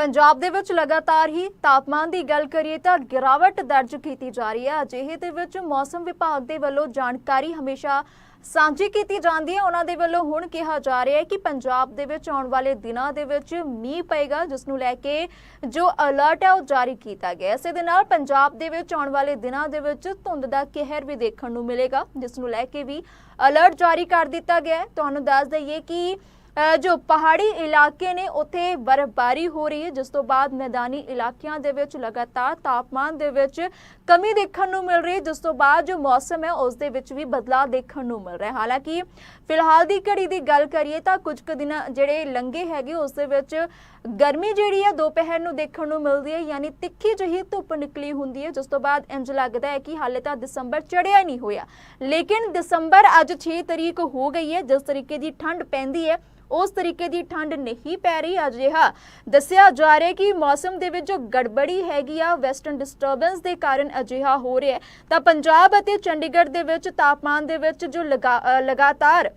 ਪੰਜਾਬ ਦੇ ਵਿੱਚ ਲਗਾਤਾਰ ਹੀ ਤਾਪਮਾਨ ਦੀ ਗੱਲ ਕਰੀਏ ਤਾਂ ਗਿਰਾਵਟ ਦਰਜ ਕੀਤੀ ਜਾ ਰਹੀ ਹੈ। ਅਜਿਹੇ ਦੇ ਵਿੱਚ ਮੌਸਮ ਵਿਭਾਗ ਦੇ ਵੱਲੋਂ ਜਾਣਕਾਰੀ ਹਮੇਸ਼ਾ ਸਾਂਝੀ ਕੀਤੀ ਜਾਂਦੀ ਹੈ। ਉਹਨਾਂ ਦੇ ਵੱਲੋਂ ਹੁਣ ਕਿਹਾ ਜਾ ਰਿਹਾ ਹੈ ਕਿ ਪੰਜਾਬ ਦੇ ਵਿੱਚ ਆਉਣ ਵਾਲੇ ਦਿਨਾਂ ਦੇ ਵਿੱਚ ਮੀਂਹ ਪਏਗਾ, ਜਿਸ ਨੂੰ ਲੈ ਕੇ ਜੋ ਅਲਰਟ ਹੈ ਉਹ ਜਾਰੀ ਕੀਤਾ ਗਿਆ ਇਸੇ ਦੇ ਨਾਲ ਪੰਜਾਬ ਦੇ ਵਿੱਚ ਆਉਣ ਵਾਲੇ ਦਿਨਾਂ ਦੇ ਵਿੱਚ ਧੁੰਦ ਦਾ ਕਹਿਰ ਵੀ ਦੇਖਣ ਨੂੰ ਮਿਲੇਗਾ, ਜਿਸ ਨੂੰ ਲੈ ਕੇ ਵੀ ਅਲਰਟ ਜਾਰੀ ਕਰ ਦਿੱਤਾ ਗਿਆ ਤੁਹਾਨੂੰ ਦੱਸ ਦਈਏ ਕਿ ਜੋ ਪਹਾੜੀ ਇਲਾਕੇ ਨੇ, ਉੱਥੇ ਬਰਫ਼ਬਾਰੀ ਹੋ ਰਹੀ ਹੈ। ਜਿਸ ਤੋਂ ਬਾਅਦ ਮੈਦਾਨੀ ਇਲਾਕਿਆਂ ਦੇ ਵਿੱਚ ਲਗਾਤਾਰ ਤਾਪਮਾਨ ਦੇ ਵਿੱਚ ਕਮੀ ਦੇਖਣ ਨੂੰ ਮਿਲ ਰਹੀ ਹੈ। ਜਿਸ ਤੋਂ ਬਾਅਦ ਜੋ ਮੌਸਮ ਹੈ, ਉਸ ਦੇ ਵਿੱਚ ਵੀ ਬਦਲਾਅ ਦੇਖਣ ਨੂੰ ਮਿਲ ਰਿਹਾ ਹਾਲਾਂਕਿ, ਫਿਲਹਾਲ ਦੀ ਘੜੀ ਦੀ ਗੱਲ ਕਰੀਏ ਤਾਂ ਕੁਝ ਕੁ ਦਿਨ ਜਿਹੜੇ ਲੰਗੇ ਹੈਗੇ, ਉਸ ਦੇ ਵਿੱਚ ਗਰਮੀ ਜਿਹੜੀ ਹੈ, ਦੁਪਹਿਰ ਨੂੰ ਦੇਖਣ ਨੂੰ ਮਿਲਦੀ ਹੈ। ਯਾਨੀ ਤਿੱਖੀ ਜਿਹੀ ਧੁੱਪ ਨਿਕਲੀ ਹੁੰਦੀ ਹੈ। ਜਿਸ ਤੋਂ ਬਾਅਦ ਇੰਜ ਲੱਗਦਾ ਹੈ ਕਿ ਹਾਲੇ ਤਾਂ ਦਸੰਬਰ ਚੜਿਆ ਹੀ ਨਹੀਂ ਹੋਇਆ। ਲੇਕਿਨ ਦਸੰਬਰ ਅੱਜ 6 ਤਰੀਕ ਹੋ ਗਈ ਹੈ। ਜਿਸ ਤਰੀਕੇ ਦੀ ਠੰਡ ਪੈਂਦੀ ਹੈ ਉਸ ਤਰੀਕੇ ਦੀ ਠੰਡ ਨਹੀਂ ਪੈ ਰਹੀ ਅਜਿਹਾ ਦੱਸਿਆ ਜਾ ਰਿਹਾ ਕਿ ਮੌਸਮ ਦੇ ਵਿੱਚ ਜੋ ਗੜਬੜੀ ਹੈਗੀ ਆ ਵੈਸਟਰਨ ਡਿਸਟਰਬੈਂਸ ਦੇ ਕਾਰਨ ਅਜਿਹਾ ਹੋ ਰਿਹਾ ਤਾਂ ਪੰਜਾਬ ਅਤੇ ਚੰਡੀਗੜ੍ਹ ਦੇ ਵਿੱਚ ਤਾਪਮਾਨ ਦੇ ਵਿੱਚ ਜੋ ਲਗਾਤਾਰ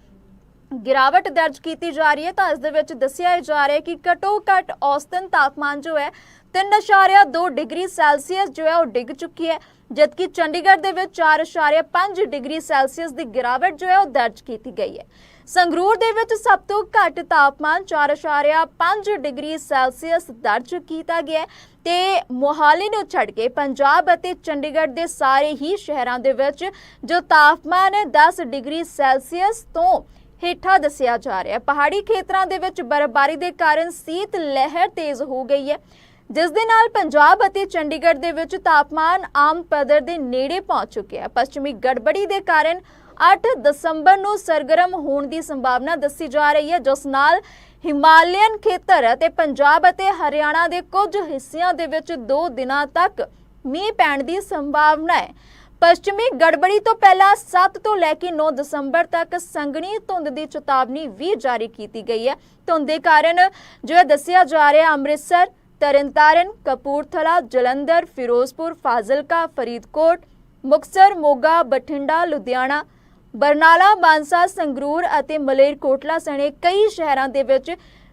ਗਿਰਾਵਟ ਦਰਜ ਕੀਤੀ ਜਾ ਰਹੀ ਹੈ, ਤਾਂ ਇਸ ਦੇ ਵਿੱਚ ਦੱਸਿਆ ਜਾ ਰਿਹਾ ਹੈ ਕਿ ਘਟੋ ਘਟ ਔਸਤਨ ਤਾਪਮਾਨ ਜੋ ਹੈ 3.2 ਡਿਗਰੀ ਸੈਲਸੀਅਸ ਜੋ ਹੈ ਉਹ ਡਿੱਗ ਚੁੱਕੀ ਹੈ, ਜਦਕਿ ਚੰਡੀਗੜ੍ਹ ਦੇ ਵਿੱਚ 4.5 ਡਿਗਰੀ ਸੈਲਸੀਅਸ ਦੀ ਗਿਰਾਵਟ ਜੋ ਹੈ ਉਹ ਦਰਜ ਕੀਤੀ ਗਈ ਹੈ। ਸੰਗਰੂਰ ਦੇ ਵਿੱਚ ਸਭ ਤੋਂ ਘੱਟ ਤਾਪਮਾਨ 4.5 ਡਿਗਰੀ ਸੈਲਸੀਅਸ ਦਰਜ ਕੀਤਾ ਗਿਆ ਹੈ ਤੇ ਮੋਹਾਲੀ ਨੂੰ ਛੱਡ ਕੇ ਪੰਜਾਬ ਅਤੇ ਚੰਡੀਗੜ੍ਹ ਦੇ ਸਾਰੇ ਹੀ ਸ਼ਹਿਰਾਂ ਦੇ ਵਿੱਚ ਜੋ ਤਾਪਮਾਨ ਹੈ 10 ਡਿਗਰੀ ਸੈਲਸੀਅਸ ਤੋਂ ਹੇਠਾਂ ਦੱਸਿਆ ਜਾ ਰਿਹਾ ਹੈ। ਪਹਾੜੀ ਖੇਤਰਾਂ ਦੇ ਵਿੱਚ ਬਰਫ਼ਬਾਰੀ ਦੇ ਕਾਰਨ ਸੀਤ ਲਹਿਰ ਤੇਜ਼ ਹੋ ਗਈ ਹੈ। ਜਿਸ ਦੇ ਨਾਲ ਪੰਜਾਬ ਅਤੇ ਚੰਡੀਗੜ੍ਹ ਦੇ ਵਿੱਚ ਤਾਪਮਾਨ ਆਮ ਪੱਧਰ ਦੇ ਨੇੜੇ ਪਹੁੰਚ ਚੁੱਕਿਆ ਹੈ। ਪੱਛਮੀ ਗੜਬੜੀ ਦੇ ਕਾਰਨ 8 ਦਸੰਬਰ ਨੂੰ ਸਰਗਰਮ ਹੋਣ ਦੀ ਸੰਭਾਵਨਾ ਦੱਸੀ ਜਾ ਰਹੀ ਹੈ, ਜਿਸ ਨਾਲ ਹਿਮਾਲਯਨ ਖੇਤਰ ਅਤੇ ਪੰਜਾਬ ਅਤੇ ਹਰਿਆਣਾ ਦੇ ਕੁਝ ਹਿੱਸਿਆਂ ਦੇ ਵਿੱਚ 2 ਦਿਨਾਂ ਤੱਕ ਮੀਂਹ ਪੈਣ ਦੀ ਸੰਭਾਵਨਾ ਹੈ। ਪੱਛਮੀ ਗੜਬੜੀ ਤੋਂ ਪਹਿਲਾਂ 7 ਤੋਂ ਲੈ ਕੇ 9 ਦਸੰਬਰ ਤੱਕ ਸੰਘਣੀ ਧੁੰਦ ਦੀ ਚੇਤਾਵਨੀ ਵੀ ਜਾਰੀ ਕੀਤੀ ਗਈ ਹੈ। ਧੁੰਦ ਦੇ ਕਾਰਨ ਜੋ ਦੱਸਿਆ ਜਾ ਰਿਹਾ, ਅੰਮ੍ਰਿਤਸਰ, ਤਰਨਤਾਰਨ, ਕਪੂਰਥਲਾ, ਜਲੰਧਰ, ਫਿਰੋਜ਼ਪੁਰ, ਫਾਜ਼ਿਲਕਾ, ਫਰੀਦਕੋਟ, ਮੁਕਤਸਰ, ਮੋਗਾ, ਬਠਿੰਡਾ, ਲੁਧਿਆਣਾ ਬਰਨਾਲਾ, ਮਾਨਸਾ, ਸੰਗਰੂਰ ਅਤੇ ਮਲੇਰਕੋਟਲਾ ਸਣੇ ਕਈ ਸ਼ਹਿਰਾਂ ਦੇ ਵਿੱਚ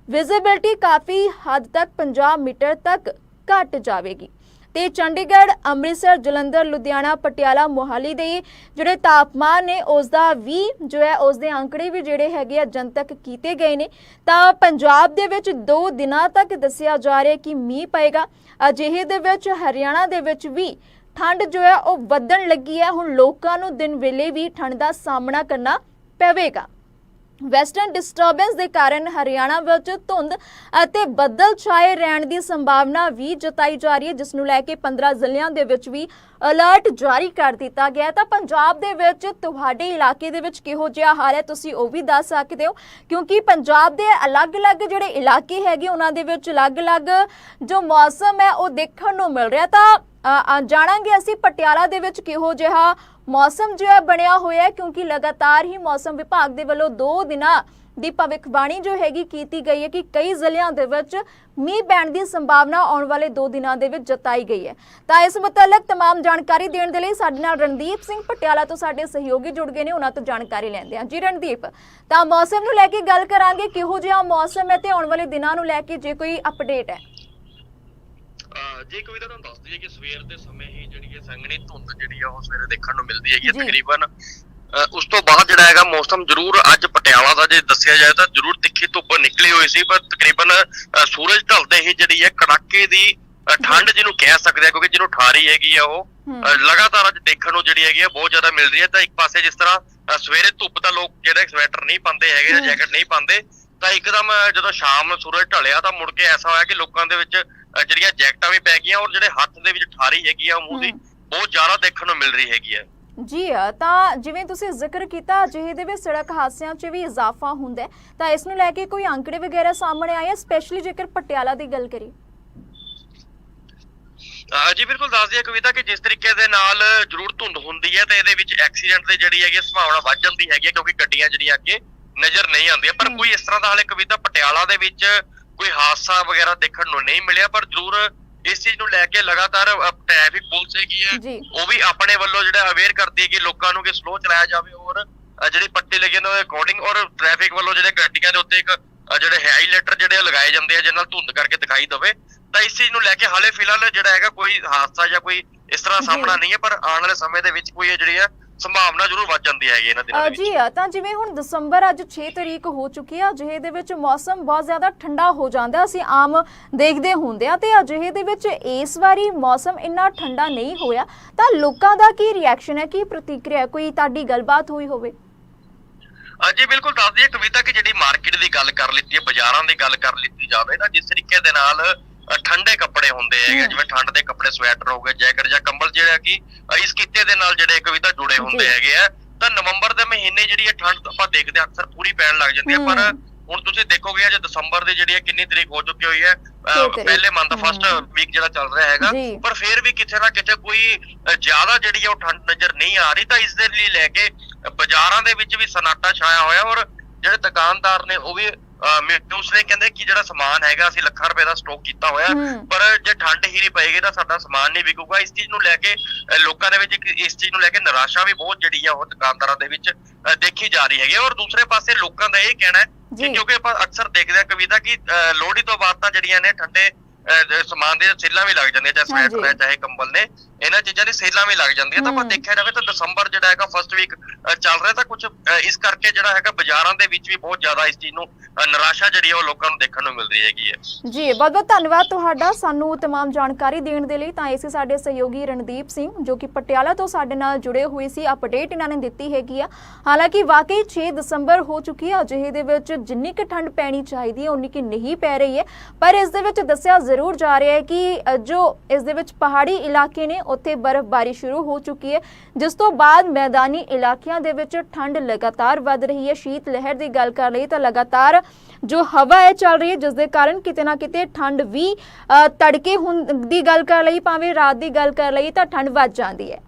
ਵਿਜ਼ਿਬਿਲਟੀ ਕਾਫੀ ਹੱਦ ਤੱਕ 50 ਮੀਟਰ ਤੱਕ ਘਟ ਜਾਵੇਗੀ। ਤੇ ਚੰਡੀਗੜ੍ਹ, ਅੰਮ੍ਰਿਤਸਰ, ਜਲੰਧਰ, ਲੁਧਿਆਣਾ, ਪਟਿਆਲਾ, ਮੋਹਾਲੀ ਦੇ ਜਿਹੜੇ ਤਾਪਮਾਨ ਨੇ ਉਸ ਦਾ ਵੀ ਜੋ ਹੈ ਉਸ ਦੇ ਅੰਕੜੇ ਵੀ ਜਿਹੜੇ ਹੈਗੇ ਆ ਜਨਤਕ ਕੀਤੇ ਗਏ ਨੇ। ਤਾਂ ਪੰਜਾਬ ਦੇ ਵਿੱਚ 2 ਦਿਨਾਂ ਤੱਕ ਦੱਸਿਆ ਜਾ ਰਿਹਾ ਕਿ ਮੀਂਹ ਪਏਗਾ। ਅਜਿਹੇ ਦੇ ਵਿੱਚ ਹਰਿਆਣਾ ਦੇ ਵਿੱਚ ਵੀ ਠੰਡ ਜੋ ਹੈ ਉਹ ਵਧਣ ਲੱਗੀ ਹੈ। ਹੁਣ ਲੋਕਾਂ ਨੂੰ ਦਿਨ ਵੇਲੇ ਵੀ ਠੰਡ ਦਾ ਸਾਹਮਣਾ ਕਰਨਾ ਪਵੇਗਾ। ਵੈਸਟਰਨ ਡਿਸਟਰਬੈਂਸ ਦੇ ਕਾਰਨ ਹਰਿਆਣਾ ਵਿੱਚ ਧੁੰਦ ਅਤੇ ਬੱਦਲ ਛਾਏ ਰਹਿਣ ਦੀ ਸੰਭਾਵਨਾ ਵੀ ਜਤਾਈ ਜਾ ਰਹੀ ਹੈ, ਜਿਸ ਨੂੰ ਲੈ ਕੇ 15 ਜ਼ਿਲ੍ਹਿਆਂ ਦੇ ਵਿੱਚ ਵੀ ਅਲਰਟ ਜਾਰੀ ਕਰ ਦਿੱਤਾ ਗਿਆ ਤਾਂ ਪੰਜਾਬ ਦੇ ਵਿੱਚ ਤੁਹਾਡੇ ਇਲਾਕੇ ਦੇ ਵਿੱਚ ਕਿਹੋ ਜਿਹਾ ਹਾਲ ਹੈ, ਤੁਸੀਂ ਉਹ ਵੀ ਦੱਸ ਸਕਦੇ ਹੋ, ਕਿਉਂਕਿ ਪੰਜਾਬ ਦੇ ਅਲੱਗ-ਅਲੱਗ ਜਿਹੜੇ ਇਲਾਕੇ ਹੈਗੇ, ਉਹਨਾਂ ਦੇ ਵਿੱਚ ਅਲੱਗ-ਅਲੱਗ ਜੋ ਮੌਸਮ ਹੈ, ਉਹ ਦੇਖਣ ਨੂੰ ਮਿਲ ਰਿਹਾ। ਤਾਂ ਜਾਣਾਂਗੇ ਅਸੀਂ ਪਟਿਆਲਾ ਦੇ ਵਿੱਚ ਕਿਹੋ ਜਿਹਾ ਮੌਸਮ ਜੋ ਹੈ ਬਣਿਆ ਹੋਇਆ ਹੈ ਕਿਉਂਕਿ ਲਗਾਤਾਰ ਹੀ ਮੌਸਮ ਵਿਭਾਗ ਦੇ ਵੱਲੋਂ 2 ਦਿਨਾਂ ਦੀ ਭਵਿੱਖਬਾਣੀ ਜੋ ਹੈਗੀ ਕੀਤੀ ਗਈ ਹੈ ਕਿ ਕਈ ਜ਼ਿਲ੍ਹਿਆਂ ਦੇ ਵਿੱਚ ਮੀਂਹ ਪੈਣ ਦੀ ਸੰਭਾਵਨਾ ਆਉਣ ਵਾਲੇ 2 ਦਿਨਾਂ ਦੇ ਵਿੱਚ ਜਤਾਈ ਗਈ ਹੈ ਤਾਂ ਇਸ ਮੁਤਲਕ तमाम ਜਾਣਕਾਰੀ ਦੇਣ ਦੇ ਲਈ ਸਾਡੇ ਨਾਲ ਰਣਦੀਪ ਸਿੰਘ ਪਟਿਆਲਾ ਤੋਂ ਸਾਡੇ ਸਹਿਯੋਗੀ ਜੁੜ ਗਏ ਨੇ ਉਹਨਾਂ ਤੋਂ ਜਾਣਕਾਰੀ ਲੈਂਦੇ ਹਾਂ ਜੀ ਰਣਦੀਪ ਤਾਂ ਮੌਸਮ ਨੂੰ ਲੈ ਕੇ ਗੱਲ ਕਰਾਂਗੇ ਕਿਹੋ ਜਿਹਾ ਮੌਸਮ ਹੈ ਤੇ ਆਉਣ ਵਾਲੇ ਦਿਨਾਂ ਨੂੰ ਲੈ ਕੇ ਜੇ ਕੋਈ ਅਪਡੇਟ ਹੈ ਜੇ ਕਵਿਤਾ ਤੁਹਾਨੂੰ ਦੱਸ ਦਈਏ ਕਿ ਸਵੇਰ ਦੇ ਸਮੇਂ ਹੀ ਜਿਹੜੀ ਹੈ ਸੰਘਣੀ ਧੁੰਦ ਜਿਹੜੀ ਆ ਉਹ ਸਵੇਰੇ ਦੇਖਣ ਨੂੰ ਮਿਲਦੀ ਹੈਗੀ। ਤਕਰੀਬਨ ਉਸ ਤੋਂ ਬਾਅਦ ਜਿਹੜਾ ਹੈਗਾ ਮੌਸਮ ਜ਼ਰੂਰ ਅੱਜ ਪਟਿਆਲਾ ਦਾ ਜੇ ਦੱਸਿਆ ਜਾਏ ਤਾਂ ਜ਼ਰੂਰ ਤਿੱਖੀ ਧੁੱਪ ਨਿਕਲੀ ਹੋਈ ਸੀ ਪਰ ਤਕਰੀਬਨ ਸੂਰਜ ਢਲਦੇ ਹੀ ਜਿਹੜੀ ਹੈ ਕੜਾਕੇ ਦੀ ਠੰਡ ਜਿਹਨੂੰ ਕਹਿ ਸਕਦੇ ਆ ਕਿਉਂਕਿ ਜਿਹਨੂੰ ਠਾਰੀ ਹੈਗੀ ਆ ਉਹ ਲਗਾਤਾਰ ਅੱਜ ਦੇਖਣ ਨੂੰ ਜਿਹੜੀ ਹੈਗੀ ਆ ਬਹੁਤ ਜ਼ਿਆਦਾ ਮਿਲ ਰਹੀ ਹੈ ਤਾਂ ਇੱਕ ਪਾਸੇ ਜਿਸ ਤਰ੍ਹਾਂ ਸਵੇਰੇ ਧੁੱਪ ਤਾਂ ਲੋਕ ਜਿਹੜੇ ਸਵੈਟਰ ਨਹੀਂ ਪਾਉਂਦੇ ਹੈਗੇ ਜਾਂ। ਜੈਕਟ ਨਹੀਂ ਪਾਉਂਦੇ ਤਾਂ ਇੱਕਦਮ ਜਦੋਂ ਸ਼ਾਮ ਨੂੰ ਸੂਰਜ ਢਲਿਆ ਤਾਂ ਮੁੜ ਕੇ ਐਸਾ ਹੋਇਆ ਕਿ ਲੋਕਾਂ ਦੇ ਵਿੱਚ ਜਿਹੜੀਆਂ ਜੈਕਟਾਂ ਵੀ ਪੈ ਗਈਆਂ ਔਰ ਜਿਹੜੇ ਹੱਥ ਦੇ ਵਿੱਚ ਠਾਰੀ ਹੈਗੀ ਆ ਮੂੰਹ ਦੀ। ਬਹੁਤ ਜ਼ਿਆਦਾ ਦੇਖਣ ਨੂੰ ਮਿਲ ਰਹੀ ਹੈਗੀ ਹੈ ਜੀ ਤਾਂ ਜਿਵੇਂ ਤੁਸੀਂ ਜ਼ਿਕਰ ਕੀਤਾ ਅਜਿਹੇ ਦੇ ਵਿੱਚ ਸੜਕ ਹਾਦਸਿਆਂ 'ਚ ਵੀ ਇਜ਼ਾਫਾ ਹੁੰਦਾ ਤਾਂ ਇਸ ਨੂੰ ਲੈ ਕੇ ਕੋਈ ਅੰਕੜੇ ਵਗੈਰਾ ਸਾਹਮਣੇ ਆਏ ਸਪੈਸ਼ਲੀ ਜੇਕਰ ਪਟਿਆਲਾ ਦੀ ਗੱਲ ਕਰੀ ਜੀ ਬਿਲਕੁਲ ਦੱਸ ਦਈਏ ਕਵਿਤਾ ਕਿ ਜਿਸ ਤਰੀਕੇ ਦੇ ਨਾਲ ਜ਼ਰੂਰ ਧੁੰਦ ਹੁੰਦੀ ਹੈ ਤੇ ਇਹਦੇ ਵਿੱਚ ਐਕਸੀਡੈਂਟ ਦੀ ਜਿਹੜੀ ਹੈਗੀ ਸੰਭਾਵਨਾ ਵੱਧ ਜਾਂਦੀ ਹੈਗੀ ਕਿਉਂਕਿ ਗੱਡੀਆਂ ਜਿਹੜੀਆਂ ਅੱਗੇ ਨਜ਼ਰ ਨਹੀਂ ਆਉਂਦੀਆਂ ਪਰ। ਕੋਈ ਇਸ ਤਰ੍ਹਾਂ ਦਾ ਹਾਲੇ ਕਵਿਤਾ ਪਟਿਆਲਾ ਦੇ ਵਿੱਚ ਕੋਈ ਹਾਦਸਾ ਵਗੈਰਾ ਦੇਖਣ ਨੂੰ ਨਹੀਂ ਮਿਲਿਆ ਪਰ ਜ਼ਰੂਰ ਇਸ ਚੀਜ਼ ਨੂੰ ਲੈ ਕੇ ਲਗਾਤਾਰ ਟ੍ਰੈਫਿਕ ਪੁਲਿਸ ਹੈਗੀ ਹੈ ਉਹ ਵੀ ਆਪਣੇ ਵੱਲੋਂ ਜਿਹੜਾ ਅਵੇਅਰ ਕਰਦੀ ਹੈ ਕਿ ਲੋਕਾਂ ਨੂੰ ਕਿ ਸਲੋ ਚਲਾਇਆ ਜਾਵੇ ਔਰ ਜਿਹੜੀ ਪੱਟੀ ਲੱਗੇ ਨੇ ਉਹਦੇ ਅਕੋਰਡਿੰਗ ਔਰ ਟ੍ਰੈਫਿਕ ਵੱਲੋਂ ਜਿਹੜੇ ਗੱਡੀਆਂ ਦੇ ਉੱਤੇ ਇੱਕ ਜਿਹੜੇ ਹਾਈਲਾਈਟਰ ਜਿਹੜੇ ਲਗਾਏ ਜਾਂਦੇ ਆ ਜਿਹਦੇ ਨਾਲ ਧੁੰਦ ਕਰਕੇ ਦਿਖਾਈ ਦਵੇ ਤਾਂ ਇਸ ਚੀਜ਼ ਨੂੰ ਲੈ ਕੇ ਹਾਲੇ ਫਿਲਹਾਲ ਜਿਹੜਾ ਹੈਗਾ ਕੋਈ ਹਾਦਸਾ ਜਾਂ ਕੋਈ ਇਸ ਤਰ੍ਹਾਂ। ਸਾਹਮਣਾ ਨਹੀਂ ਹੈ ਪਰ ਆਉਣ ਵਾਲੇ ਸਮੇਂ ਦੇ ਵਿੱਚ ਕੋਈ ਇਹ ਜਿਹੜੀ ਹੈ ਸੰਭਾਵਨਾ ਜ਼ਰੂਰ ਵੱਧ ਜਾਂਦੀ ਹੈਗੀ ਇਹਨਾਂ ਦਿਨਾਂ ਦੇ ਵਿੱਚ ਜੀ ਆ ਤਾਂ ਜਿਵੇਂ ਹੁਣ ਦਸੰਬਰ ਅੱਜ 6 ਤਰੀਕ ਹੋ ਚੁੱਕੀ ਆ ਅਜਿਹੇ ਦੇ ਵਿੱਚ ਮੌਸਮ ਬਹੁਤ ਜ਼ਿਆਦਾ ਠੰਡਾ ਹੋ ਜਾਂਦਾ ਅਸੀਂ ਆਮ ਦੇਖਦੇ ਹੁੰਦੇ ਆ ਤੇ ਅਜਿਹੇ ਦੇ ਵਿੱਚ ਇਸ ਵਾਰੀ ਮੌਸਮ ਇੰਨਾ ਠੰਡਾ ਨਹੀਂ ਹੋਇਆ ਤਾਂ ਲੋਕਾਂ ਦਾ ਕੀ ਰਿਐਕਸ਼ਨ ਹੈ ਕੀ ਪ੍ਰਤੀਕਿਰਿਆ? ਕੋਈ ਤੁਹਾਡੀ ਗੱਲਬਾਤ ਹੋਈ ਹੋਵੇ ਹਾਂਜੀ ਬਿਲਕੁਲ ਦੱਸ ਦਈਏ ਕਵਿਤਾ ਕਿ ਜਿਹੜੀ ਮਾਰਕੀਟ ਦੀ ਗੱਲ ਕਰ ਲਿੱਤੀ ਹੈ ਬਾਜ਼ਾਰਾਂ ਦੀ ਗੱਲ ਕਰ ਲਿੱਤੀ ਜਾਵੇ ਤਾਂ ਜਿਸ ਤਰੀਕੇ ਦੇ ਨਾਲ ਠੰਡੇ ਕੱਪੜੇ ਹੁੰਦੇ ਹੈਗੇ। ਜਿਵੇਂ ਠੰਡ ਦੇ ਕੱਪੜੇ ਸਵੈਟਰ ਹੋ ਗਏ ਜੈਕਟ ਜਾਂ ਕੰਬਲ ਜਿਹੜਾ ਕਿ ਇਸ ਕਿੱਤੇ ਦੇ ਨਾਲ ਜਿਹੜੇ ਕਵਿਤਾ ਹੁੰਦੇ। ਹੈਗੇ ਆ ਤਾਂ ਨਵੰਬਰ ਦੇ ਮਹੀਨੇ ਜਿਹੜੀ ਇਹ ਠੰਡ ਆਪਾਂ ਦੇਖਦੇ ਹਾਂ ਅਕਸਰ ਪੂਰੀ ਪੈਣ ਲੱਗ ਜਾਂਦੀ ਹੈ ਪਰ। ਹੁਣ ਤੁਸੀਂ ਦੇਖੋਗੇ ਅੱਜ ਦਸੰਬਰ ਦੀ ਜਿਹੜੀ ਹੈ ਕਿੰਨੀ ਤਰੀਕ ਹੋ ਚੁੱਕੀ ਹੋਈ ਹੈ। ਪਹਿਲੇ ਮੰਥ ਫਸਟ। ਵੀਕ ਜਿਹੜਾ ਚੱਲ ਰਿਹਾ ਹੈਗਾ। ਪਰ ਫਿਰ ਵੀ ਕਿਤੇ ਨਾ ਕਿਤੇ ਕੋਈ ਜ਼ਿਆਦਾ ਜਿਹੜੀ ਹੈ ਉਹ ਠੰਡ ਨਜ਼ਰ ਨਹੀਂ ਆ ਰਹੀ ਤਾਂ ਇਸ ਦੇ ਲਈ ਲੈ ਕੇ ਬਾਜ਼ਾਰਾਂ ਦੇ ਵਿੱਚ ਵੀ ਸਨਾਟਾ ਛਾਇਆ ਹੋਇਆ ਔਰ ਜਿਹੜੇ ਦੁਕਾਨਦਾਰ ਨੇ ਉਹ ਵੀ ਉਸ ਨੇ ਕਹਿੰਦੇ ਕਿ ਜਿਹੜਾ ਸਮਾਨ ਹੈਗਾ ਅਸੀਂ ਲੱਖਾਂ ਰੁਪਏ ਦਾ ਸਟਾਕ ਕੀਤਾ ਹੋਇਆ। ਪਰ ਜੇ ਠੰਡ ਹੀ ਨਹੀਂ ਪਏਗੀ ਤਾਂ ਸਾਡਾ ਸਮਾਨ ਨਹੀਂ ਵਿਕੂਗਾ। ਇਸ ਚੀਜ਼ ਨੂੰ ਲੈ ਕੇ ਲੋਕਾਂ ਦੇ ਵਿੱਚ ਇੱਕ ਇਸ ਚੀਜ਼ ਨੂੰ ਲੈ ਕੇ ਨਿਰਾਸ਼ਾ ਵੀ ਬਹੁਤ ਜਿਹੜੀ ਆ ਉਹ ਦੁਕਾਨਦਾਰਾਂ ਦੇ ਵਿੱਚ ਦੇਖੀ ਜਾ ਰਹੀ ਹੈਗੀ ਔਰ ਦੂਸਰੇ ਪਾਸੇ ਲੋਕਾਂ ਦਾ ਇਹ ਕਹਿਣਾ ਹੈ ਕਿਉਂਕਿ ਆਪਾਂ ਅਕਸਰ ਦੇਖਦੇ ਹਾਂ ਕਵਿਤਾ ਕਿ ਲੋਹੜੀ ਤੋਂ ਬਾਅਦ ਤਾਂ ਜਿਹੜੀਆਂ ਨੇ ਠੰਡੇ ਸਮਾਨ ਦੇ ਸੇਲਾਂ ਵੀ ਲੱਗ ਜਾਂਦੀਆਂ ਚਾਹੇ ਹਾਂਜੀ। ਸਵੈਟਰ ਹੈ ਚਾਹੇ ਕੰਬਲ ਨੇ ਇਹਨਾਂ ਚੀਜ਼ਾਂ ਦੀ ਸੇਲਾਂ ਵੀ ਲੱਗ ਜਾਂਦੀਆਂ ਤਾਂ ਆਪਾਂ ਹਮ। ਦੇਖਿਆ ਜਾਵੇ ਤਾਂ ਦਸੰਬਰ ਜਿਹੜਾ ਹੈਗਾ ਫਸਟ ਵੀਕ ਚੱਲ ਰਿਹਾ ਤਾਂ ਕੁਝ ਇਸ ਕਰਕੇ ਜਿਹੜਾ ਹੈਗਾ ਬਾਜ਼ਾਰਾਂ ਦੇ ਵਿੱਚ ਵੀ ਬਹੁਤ ਜ਼ਿਆਦਾ ਇਸ ਚੀਜ਼ ਨੂੰ ਅ, ਨਿਰਾਸ਼ਾ ਜਿਹੜੀ ਹੈ ਉਹ ਲੋਕਾਂ ਨੂੰ ਦੇਖਣ ਨੂੰ ਮਿਲ ਰਹੀ ਹੈਗੀ ਹੈ ਜੀ ਬਹੁਤ ਬਹੁਤ ਧੰਨਵਾਦ ਤੁਹਾਡਾ ਸਾਨੂੰ तमाम ਜਾਣਕਾਰੀ ਦੇਣ ਦੇ ਲਈ ਤਾਂ ਇਸੇ ਸਾਡੇ ਸਹਿਯੋਗੀ ਰਣਦੀਪ ਸਿੰਘ ਜੋ ਕਿ ਪਟਿਆਲਾ ਤੋਂ ਸਾਡੇ ਨਾਲ ਜੁੜੇ ਹੋਏ ਸੀ ਅਪਡੇਟ ਇਹਨਾਂ ਨੇ ਦਿੱਤੀ ਹੈਗੀ ਆ ਹਾਲਾਂਕਿ ਵਾਕਈ 6 ਦਸੰਬਰ ਹੋ ਚੁੱਕੀ ਹੈ ਅਜਿਹੇ ਦੇ ਵਿੱਚ ਜਿੰਨੀ ਕਿ ਠੰਡ ਪੈਣੀ ਚਾਹੀਦੀ ਹੈ ਉਨੀ ਕਿ ਨਹੀਂ ਪੈ ਰਹੀ ਹੈ ਪਰ ਇਸ ਦੇ ਵਿੱਚ ਦੱਸਿਆ ਜ਼ਰੂਰ ਜਾ ਰਿਹਾ ਹੈ ਕਿ ਜੋ ਇਸ ਦੇ ਵਿੱਚ ਪਹਾੜੀ ਇਲਾਕੇ ਨੇ, ਉੱਥੇ ਬਰਫ਼ਬਾਰੀ ਸ਼ੁਰੂ ਹੋ ਚੁੱਕੀ ਹੈ। ਜਿਸ ਤੋਂ ਬਾਅਦ ਮੈਦਾਨੀ ਇਲਾਕਿਆਂ ਦੇ ਵਿੱਚ ਠੰਡ ਲਗਾਤਾਰ ਵੱਧ ਰਹੀ ਹੈ। ਸ਼ੀਤ ਲਹਿਰ ਦੀ ਗੱਲ ਕਰ ਲਈ ਤਾਂ ਲਗਾਤਾਰ ਜੋ ਹਵਾ ਹੈ, ਚੱਲ ਰਹੀ ਹੈ, ਜਿਸ ਦੇ ਕਾਰਨ ਕਿਤੇ ਨਾ ਕਿਤੇ ਠੰਡ ਵੀ ਤੜਕੇ ਹੁਣ ਦੀ ਗੱਲ ਕਰ ਲਈ ਭਾਵੇਂ ਰਾਤ ਦੀ ਗੱਲ ਕਰ ਲਈ ਤਾਂ ਠੰਡ ਵੱਧ ਜਾਂਦੀ ਹੈ।